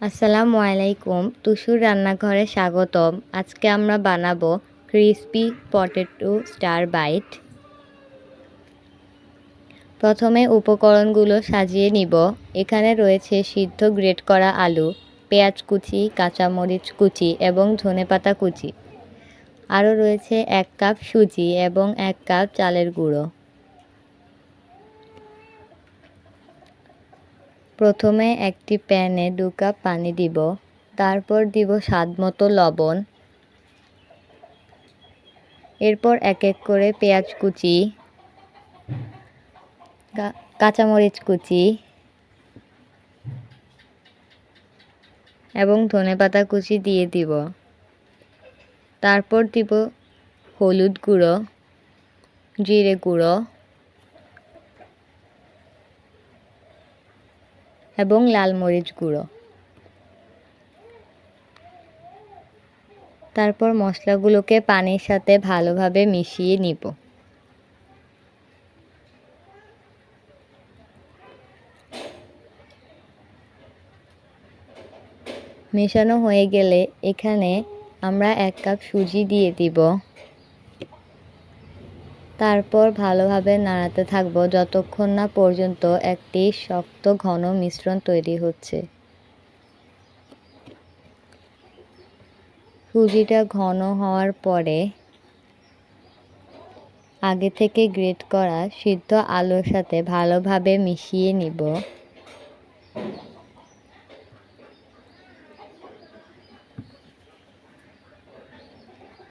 আসসালামু আলাইকুম তুসুর রান্নাঘরে স্বাগতম। আজকে আমরা বানাবো ক্রিসপি পটেটো স্টার বাইট। প্রথমে উপকরণগুলো সাজিয়ে নিব। এখানে রয়েছে সিদ্ধ গ্রেট করা আলু, পেঁয়াজ কুচি, কাঁচামরিচ কুচি এবং ধনেপাতা কুচি। আরও রয়েছে এক কাপ সুজি এবং এক কাপ চালের গুঁড়ো। প্রথমে একটি প্যানে দু কাপ পানি দিব, তারপর দিব স্বাদ মতো লবণ। এরপর এক এক করে পেঁয়াজ কুচি কাঁচামরিচ কুচি এবং ধনেপাতা কুচি দিয়ে দিব। তারপর দিব হলুদ গুঁড়ো, জিরে গুঁড়ো এবং লাল মরিচ গুঁড়ো। তারপর মশলাগুলোকে পানির সাথে ভালোভাবে মিশিয়ে নিব। মেশানো হয়ে গেলে এখানে আমরা এক কাপ সুজি দিয়ে দিব। তারপর ভালোভাবে নাড়াতে থাকব যতক্ষণ না পর্যন্ত একটি শক্ত ঘন মিশ্রণ তৈরি হচ্ছে। সুজিটা ঘন হওয়ার পরে আগে থেকে গ্রেট করা সিদ্ধ আলুর সাথে ভালোভাবে মিশিয়ে নিব।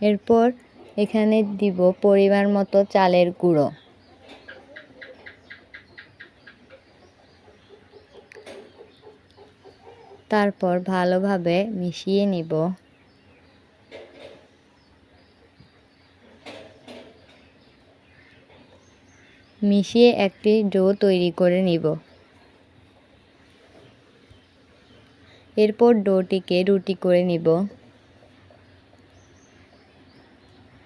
এরপর এখানে দিব পরিমাণ মতো চালের গুঁড়ো। তারপর ভালোভাবে মিশিয়ে নিব। মিশিয়ে একটি ডো তৈরি করে নিব। এরপর ডোটিকে রুটি করে নিব।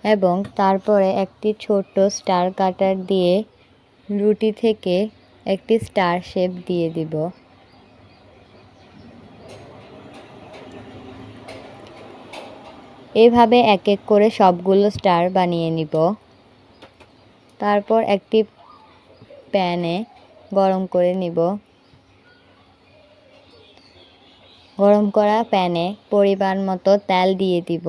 এবং তারপরে একটি ছোট্ট স্টার কাটার দিয়ে রুটি থেকে একটি স্টার শেপ দিয়ে দিব। এভাবে এক এক করে সবগুলো স্টার বানিয়ে নিব। তারপর একটি প্যানে গরম করে নিব। গরম করা প্যানে পরিমাণ মতো তেল দিয়ে দিব।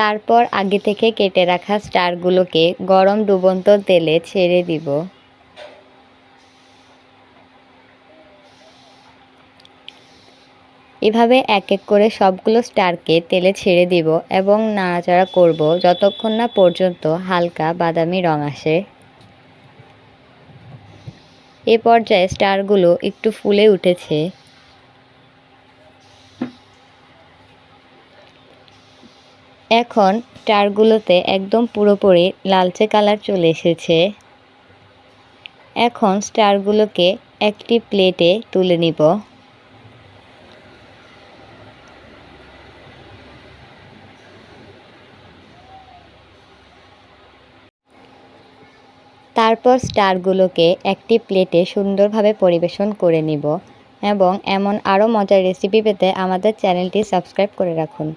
তারপর আগে থেকে কেটে রাখা স্টারগুলোকে গরম ডুবন্ত তেলে ছেড়ে দিব। এভাবে এক এক করে সবগুলো স্টারকে তেলে ছেড়ে দিব এবং নাড়াচাড়া করব যতক্ষণ না পর্যন্ত হালকা বাদামি রং আসে। এ পর্যায়ে স্টারগুলো একটু ফুলে উঠেছে। এখন স্টারগুলোতে একদম পুরোপুরি লালচে কালার চলে এসেছে। এখন স্টারগুলোকে একটি প্লেটে তুলে নিব। তারপর স্টারগুলোকে একটি প্লেটে সুন্দরভাবে পরিবেশন করে নিব এবং এমন আরও মজার রেসিপি পেতে আমাদের চ্যানেলটি সাবস্ক্রাইব করে রাখুন।